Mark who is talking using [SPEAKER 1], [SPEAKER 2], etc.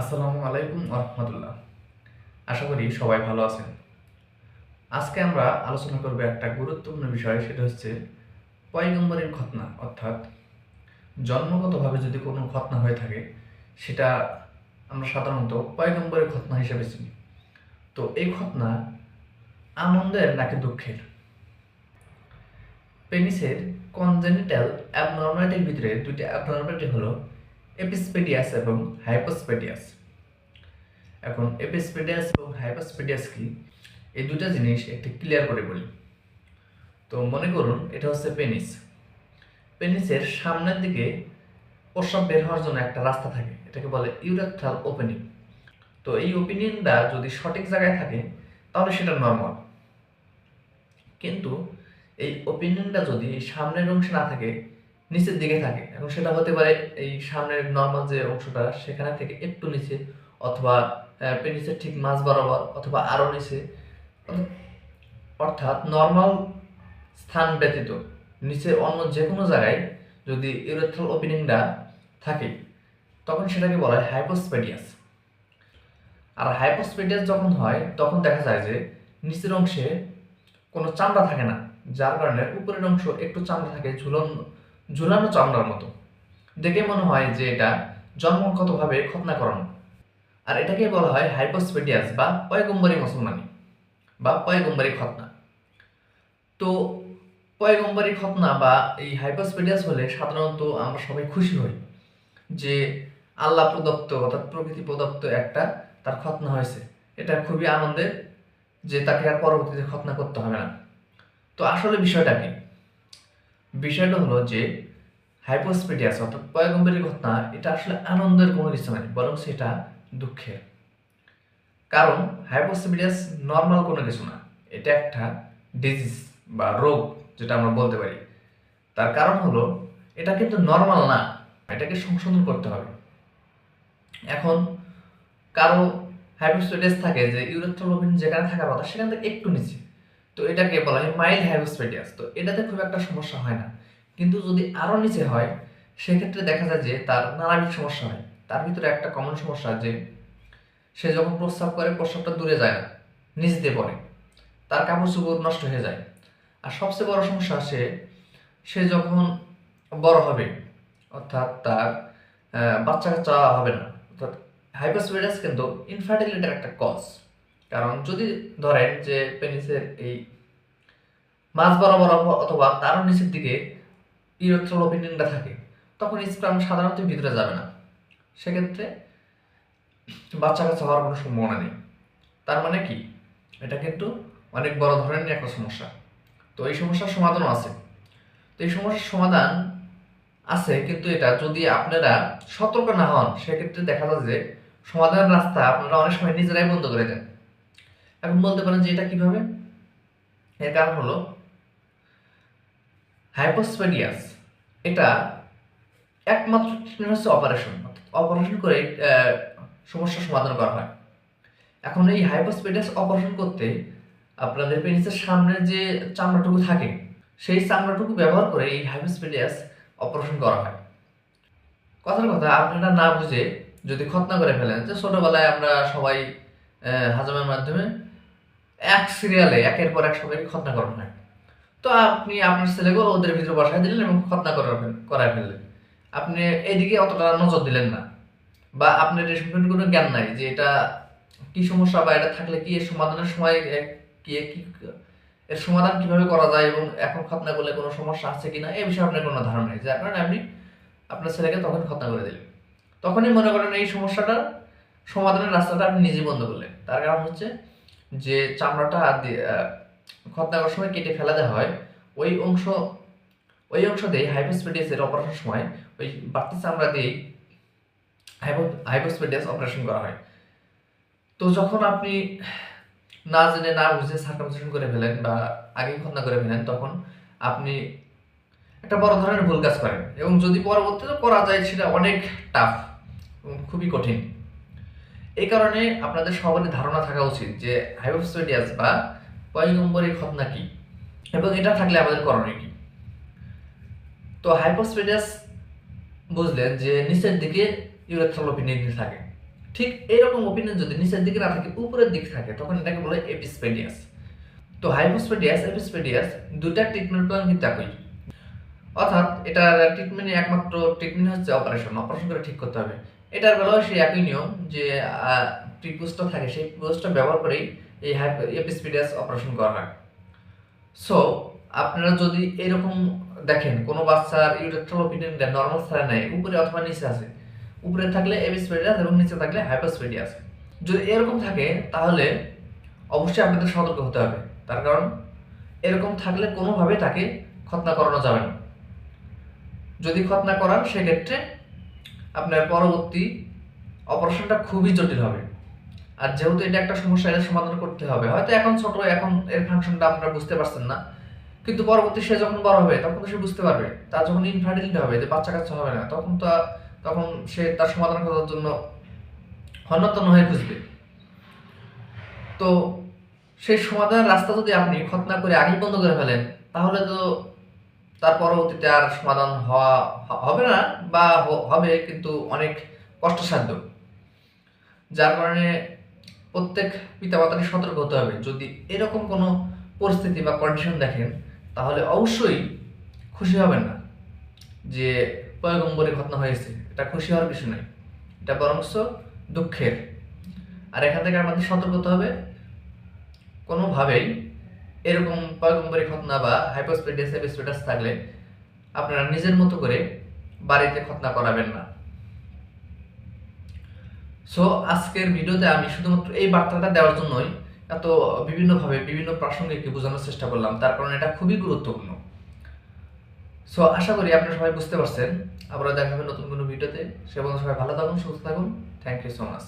[SPEAKER 1] আসসালামু আলাইকুম রহমতুল্লাহ আশা করি সবাই ভালো আছেন। আজকে আমরা আলোচনা করব একটা গুরুত্বপূর্ণ বিষয়, সেটা হচ্ছে পয়গম্বরের ঘটনা। অর্থাৎ জন্মগতভাবে যদি কোনো ঘটনা হয়ে থাকে, সেটা আমরা সাধারণত পয়গম্বরের ঘটনা হিসেবে চিনি। তো এই ঘটনা আনন্দের নাকি দুঃখের? পেনিসের কনজেনিটাল অ্যাবনর্মালিটির ভিতরে দুইটি অ্যাবনর্মালিটি হলো এপিসপেডিয়াস এবং হাইপোস্পেডিয়াস। এখন এপিসপেডিয়াস এবং হাইপোস্পেডিয়াস কি? এই দুটা জিনিস একটু ক্লিয়ার করে বলি। তো মনে করুন, এটা হচ্ছে পেনিস। পেনিসের সামনের দিকে প্রস্রাব বের হওয়ার জন্য একটা রাস্তা থাকে, এটাকে বলে ইউরেথ্রাল ওপেনিং। তো এই ওপেনিংটা যদি সঠিক জায়গায় থাকে, তাহলে সেটা নর্মাল। কিন্তু এই ওপেনিংটা যদি সামনের অংশে না থাকে নিচের দিকে থাকে এবং সেটা হতে পারে এই সামনের নর্মাল যে অংশটা, সেখানে থেকে একটু নিচে অথবা পেনিসের ঠিক মাঝ বরাবর অথবা আরও নিচে। অর্থাৎ নর্মাল স্থান ব্যতীত নিচে অন্য যে কোনো জায়গায় যদি ইউরেথ্রাল ওপেনিংটা থাকে, তখন সেটাকে বলা হয় হাইপোস্পেডিয়াস আর হাইপোস্পেডিয়াস যখন হয়, তখন দেখা যায় যে নিচের অংশে কোনো চামড়া থাকে না, যার কারণে উপরের অংশ একটু চামড়া থাকে, ঝুলন ঝুলানো চামড়ার মতো। দেখে মনে হয় যে এটা জন্মগতভাবে খতনা করানো আর এটাকে বলা হয় হাইপোস্পেডিয়াস বা পয়গম্বরী মুসলমানি বা পয়গম্বরী খতনা। তো পয়গম্বরী খতনা বা এই হাইপোস্পেডিয়াস হলে সাধারণত আমরা সবাই খুশি হই যে আল্লাহ প্রদত্ত অর্থাৎ প্রকৃতি প্রদত্ত একটা তার খতনা হয়েছে। এটা খুবই আনন্দের যে তাকে আর পরবর্তীতে খতনা করতে হবে না। তো আসলে বিষয়টা কি? বিষয়টা হলো যে হাইপোস্পেডিয়াস অর্থাৎ পয়গম্বরী ঘটনা, এটা আসলে আনন্দের কোনো কিছু নয়, বরং সেটা দুঃখের। কারণ হাইপোস্পেডিয়াস নর্মাল কোনো কিছু না, এটা একটা ডিজিজ বা রোগ যেটা আমরা বলতে পারি। তার কারণ হলো, এটা কিন্তু নর্মাল না, এটাকে সংশোধন করতে হবে। এখন কারও হাইপোস্পেডিয়াস থাকে যে ইউরেথ্রোলোবিন যেখানে থাকার কথা, সেখান থেকে একটু নিচে। তো এটাকে বলা হয় মাইল্ড হাইপোস্পেডিয়াস তো এটাতে খুব একটা সমস্যা হয় না। কিন্তু যদি আরও নিচে হয়, সেক্ষেত্রে দেখা যায় যে তার নানাবিধ সমস্যা হয়। তার ভিতরে একটা কমন সমস্যা যে, সে যখন প্রস্রাব করে, প্রস্রাবটা দূরে যায় না, নিচ পড়ে। তার কাপড় চোপড় নষ্ট হয়ে যায়। আর সবচেয়ে বড় সমস্যা সে সে যখন বড় হবে, অর্থাৎ তার বাচ্চা কাচ্চা হবে না, অর্থাৎ হাইপোস্পেডিয়াস কিন্তু ইনফার্টিলিটির একটা কজ কারণ যদি ধরেন যে পেনিসের এই মাঝ বরাবর অথবা- তারও নিচের দিকে ইউরেথ্রাল ওপেনিংটা থাকে, তখন স্পার্ম সাধারণত ভিতরে যাবে না। সেক্ষেত্রে বাচ্চা কাচ্চা হওয়ার কোনো সম্ভাবনা নেই। তার মানে কি? এটা কিন্তু অনেক বড় ধরনের একটা সমস্যা। তো এই সমস্যার সমাধানও আছে। তো এই সমস্যার সমাধান আছে, কিন্তু এটা যদি আপনারা সতর্ক না হন, সেক্ষেত্রে দেখা যায় যে সমাধানের রাস্তা আপনারা অনেক সময় নিজেরাই বন্ধ করে দেন। এখন বলতে পারেন যে এটা কীভাবে? এর কারণ হলো হাইপোস্পেডিয়াস এটা একমাত্র ট্রিটমেন্ট হচ্ছে অপারেশন অপারেশন করে সমস্যার সমাধান করা হয়। এখন এই হাইপোস্পেডিয়াস অপারেশন করতে আপনাদের পেনিসের সামনের যে চামড়াটুকু থাকে, সেই চামড়াটুকু ব্যবহার করে এই হাইপোস্পেডিয়াস অপারেশন করা হয়। কথার কথা আপনারা না বুঝে যদি খতনা করে ফেলেন, যে ছোটবেলায় আমরা সবাই হাজমের মাধ্যমে এক সিরিয়ালে একের পর এক সবাইকে খতনা করানো হয়। তো আপনি আপনার ছেলেকে ওদের ভিতরে বসায় দিলেন এবং খতনা করা করায় ফেললেন। আপনি এদিকে অতটা নজর দিলেন না। বা আপনার এর সম্পর্কে কোনো জ্ঞান নাই যে এটা কি সমস্যা বা এটা থাকলে কি এর সমাধানের সময় কি কি, এর সমাধান কীভাবে করা যায় এবং এখন খতনা করলে কোনো সমস্যা আছে কিনা এই বিষয়ে আপনার কোনো ধারণা নেই। যার কারণে আপনি আপনার ছেলেকে তখন খতনা করে দিলেন। তখনই মনে করেন এই সমস্যাটার সমাধানের রাস্তাটা আপনি নিজে বন্ধ করলেন। তার কারণ হচ্ছে যে চামড়াটা খতনা করার সময় কেটে ফেলা দেওয়া হয়, ওই অংশ ওই অংশ দিয়ে হাইপোস্পেডিয়াসের অপারেশনের সময় ওই বাড়তি চামড়া দিয়েই হাইপো হাইপোস্পেডিয়াস অপারেশন করা হয়। তো যখন আপনি না জেনে, না বুঝে সার্কামসিশন করে ফেলেন বা আগে খতনা করে ফেলেন, তখন আপনি একটা বড় ধরনের ভুল কাজ করেন। এবং যদি পরবর্তীতে করা যায়, সেটা অনেক টাফ খুবই কঠিন। এই কারণে আপনাদের সবারই ধারণা থাকা উচিত যে হাইপোস্পেডিয়াস বা পয়গম্বরী খতনা কি? এবং এটা থাকলে আমাদের করণীয় কি? তো হাইপোস্পেডিয়াস বুঝলেন যে নিচের দিকে ইউরেথ্রাল ওপিনিয়ন থাকে। ঠিক এরকম ওপিনিয়ন যদি নিচের দিকে না থাকে, উপরের দিকে থাকে, তখন এটাকে বলে এপিসপেডিয়াস তো হাইপোস্পেডিয়াস এপিসপেডিয়াস দুটা ট্রিটমেন্ট প্ল্যান কিন্তু একই। অর্থাৎ এটার ট্রিটমেন্টে একমাত্র ট্রিটমেন্ট হচ্ছে অপারেশন অপারেশন করে ঠিক করতে হবে। এটার বেলাও সেই একই নিয়ম যে প্রিপোস্টটা থাকে, সেই প্রিপোস্টটা ব্যবহার করেই এই এপিসপেডিয়াস অপারেশন করা হয়। সো আপনারা যদি এরকম দেখেন, কোনো বাচ্চার ইউরেথ্রাল ওপিনিয়নটা নর্মাল স্থানে নেয়, উপরে অথবা নিচে আছে, উপরে থাকলে এপিসপেডিয়াস এবং নিচে থাকলে হাইপোস্পেডিয়াস যদি এরকম থাকে, তাহলে অবশ্যই আপনাদের সতর্ক হতে হবে। তার কারণ, এরকম থাকলে কোনোভাবে তাকে খতনা করানো যাবে না। যদি খতনা করান, সেক্ষেত্রে আপনার পরবর্তী অপারেশনটা খুবই জটিল হবে। আর যেহেতু এটা একটা সমস্যা, এটা সমাধান করতে হবে। হয়তো এখন ছোট, এখন এর ফাংশনটা আপনারা বুঝতে পারছেন না। কিন্তু পরবর্তী সে যখন বড় হবে, তখন তো সে বুঝতে পারবে। তার যখন ইনফার্টিলিটি হবে, যে বাচ্চা কাচ্চা হবে না, তখন তো তখন সে তার সমাধান করার জন্য হন্যতন হয়ে খুঁজবে। তো সেই সমাধানের রাস্তা যদি আপনি খতনা করে আগেই বন্ধ করে ফেলেন, তাহলে তো তার পরবর্তীতে আর সমাধান হওয়া হবে না বা হবে কিন্তু অনেক কষ্টসাধ্য। যার কারণে প্রত্যেক পিতামাতাকে সতর্ক হতে হবে। যদি এরকম কোনো পরিস্থিতি বা কন্ডিশন দেখেন, তাহলে অবশ্যই খুশি হবেন না যে পয়গম্বরে ঘটনা হয়েছে। এটা খুশি হওয়ার কিছু নয় এটা বরংস দুঃখের। আর এখান থেকে আমাদের সতর্ক হতে হবে। কোনোভাবেই এরকম পয়গম্বরী খতনা বা হাইপোস্পেডিয়াস এপিসপেডাস থাকলে আপনারা নিজের মতো করে বাড়িতে খতনা করাবেন না। সো আজকের ভিডিওতে আমি শুধুমাত্র এই বার্তাটা দেওয়ার জন্যই এত বিভিন্নভাবে বিভিন্ন প্রাসঙ্গিককে বোঝানোর চেষ্টা করলাম, তার কারণ এটা খুবই গুরুত্বপূর্ণ। সো আশা করি আপনারা সবাই বুঝতে পারছেন। আবার দেখা হবে নতুন কোনো ভিডিওতে। সে পর্যন্ত সবাই ভালো থাকুন, সুস্থ থাকুন। Thank you so much